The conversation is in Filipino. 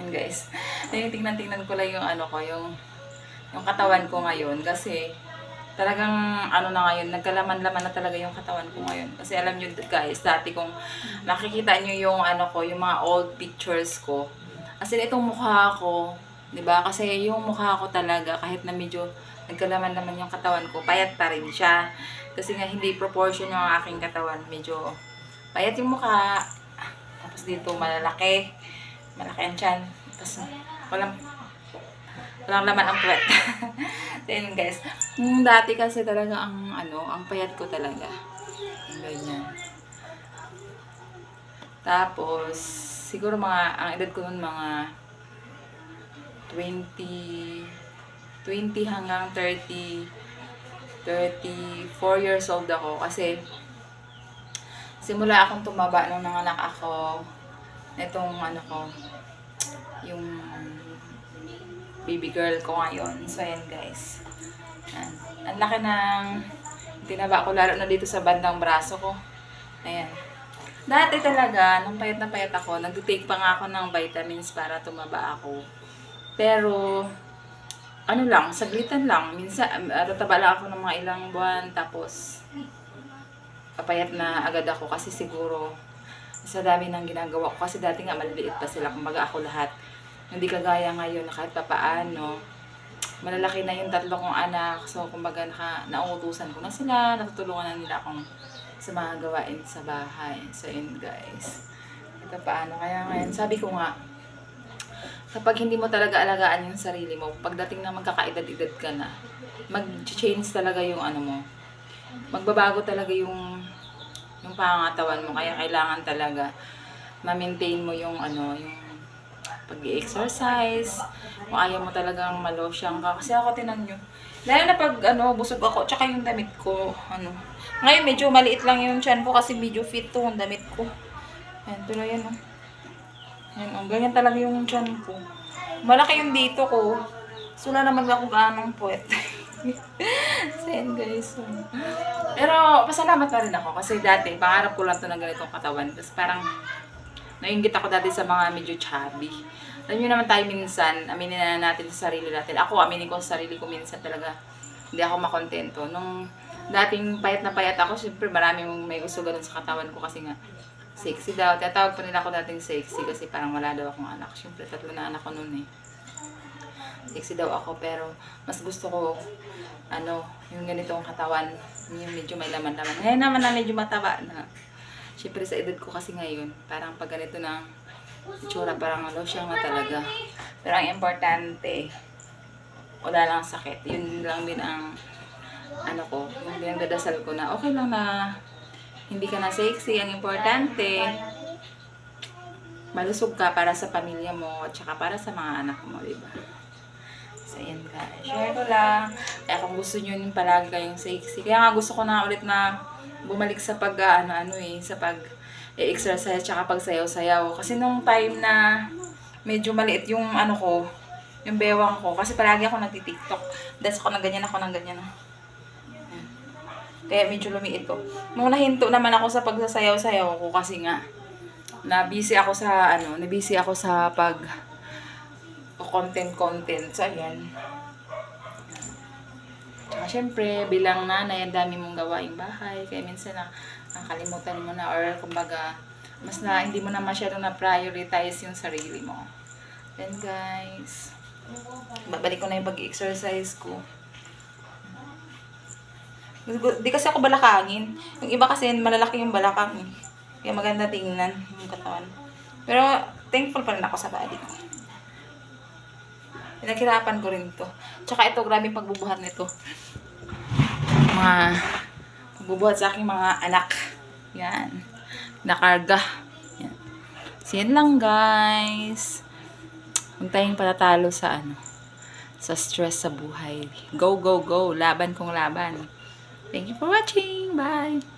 Yun guys. Tingnan-tingnan ko lang yung ano ko, yung yung katawan ko ngayon kasi talagang ano na ngayon, nagkalaman-laman na talaga yung katawan ko ngayon. Kasi alam nyo guys, dati kung nakikita nyo yung ano ko, yung mga old pictures ko, as itong mukha ko, di ba? Kasi yung mukha ko talaga, kahit na medyo nagkalaman-laman yung katawan ko, payat pa rin siya. Kasi nga hindi proportion yung aking katawan. Medyo payat yung mukha. Tapos dito malalaki. Malaki ang tiyan. Tapos walang walang laman ang puwet. Then guys, yung dati kasi talaga ang ano, ang payat ko talaga. Yung Ganyan. Tapos, siguro mga, ang edad ko nun mga 20, 20 hanggang 30, 34 years old ako. Kasi, simula akong tumaba nung nanganak ako, itong ano ko, yung baby girl ko ngayon. So, ayan guys. Ayan. Ang laki ng tinaba ko, lalo na dito sa bandang braso ko. Ayan. Dati talaga, nung payat na payat ako, nag-take pa nga ako ng vitamins para tumaba ako. Pero, ano lang, saglitan lang. Minsan, uh, tataba lang ako ng mga ilang buwan, tapos, papayat na agad ako kasi siguro, sa dami ng ginagawa ko. Kasi dati nga, maliliit pa sila. Kumbaga ako lahat. Hindi kagaya ngayon na kahit papaano, malalaki na yung tatlo kong anak. So, kumbaga, naka, nauutusan ko na sila. Natutulungan na nila akong sa mga gawain sa bahay. So, yun guys. Ito paano. Kaya ngayon, sabi ko nga, kapag hindi mo talaga alagaan yung sarili mo, pagdating na magkakaedad-edad ka na, mag-change talaga yung ano mo. Magbabago talaga yung yung pangangatawan mo. Kaya kailangan talaga ma-maintain mo yung ano, yung pag-exercise. Kung ayaw mo talagang malosyang ka. Kasi ako tinan nyo. Lalo na pag ano, busog ako, tsaka yung damit ko, ano. Ngayon medyo maliit lang yung chan ko kasi medyo fit to ang damit ko. Ayan, tuloy yan oh. Ayan oh, ganyan talaga yung chan ko. Malaki yung dito ko. So, wala naman ako gaanong puwet. so, yan guys. Pero, pasalamat na rin ako kasi dati, pangarap ko lang to ng ganitong katawan. Tapos parang, nainggit ako dati sa mga medyo chubby. Alam nyo naman tayo minsan, aminin na natin sa sarili natin. Ako, aminin ko sa sarili ko minsan talaga, hindi ako makontento. Nung dating payat na payat ako, syempre maraming may gusto ganun sa katawan ko kasi nga, sexy daw. Tatawag pa nila ako dating sexy kasi parang wala daw akong anak. Syempre, tatlo na anak ko noon eh. Sexy daw ako, pero mas gusto ko, ano, yung ganitong katawan, yung medyo may laman-laman. Ngayon naman na medyo mataba na. Syempre sa edad ko kasi ngayon, parang pag ganito na itsura, parang losyang na talaga. Pero ang importante, wala lang sakit. Yun lang din ang, ano ko, yung pinagdadasal ko na okay lang na hindi ka na sexy. Ang importante, malusog ka para sa pamilya mo at saka para sa mga anak mo, di ba? So, yan guys. Share ko lang. Kaya kung gusto nyo yung palagi kayong sexy. Kaya nga gusto ko na ulit na bumalik sa pag, ano, ano eh, sa pag exercise tsaka pag sayaw-sayaw. Kasi nung time na medyo maliit yung ano ko, yung bewang ko. Kasi palagi ako nagti-tiktok. Dahil ako ng ganyan ako ng ganyan. ah. Yan. Kaya medyo lumiit ko. Nung nahinto naman ako sa pagsasayaw-sayaw ko kasi nga, na busy ako sa ano, na busy ako sa pag content content. So ayan. Tsaka syempre, bilang nanay, ang dami mong gawaing bahay. Kaya minsan na nakalimutan mo na or kumbaga, mas na hindi mo na masyadong na-prioritize yung sarili mo. Then guys, babalik ko na yung pag-exercise ko. Di kasi ako balakangin. Yung iba kasi malalaki yung balakang. eh. Kaya maganda tingnan yung katawan. Pero thankful pa rin ako sa body ko. Pinaghirapan ko rin to. Tsaka ito, grabe pagbubuhat nito. Mga pagbubuhat sa aking mga anak. Yan. Nakarga. Yan. So, yan lang guys. Huwag tayong patatalo sa ano sa stress sa buhay. Go, go, go. Laban kong laban. Thank you for watching. Bye.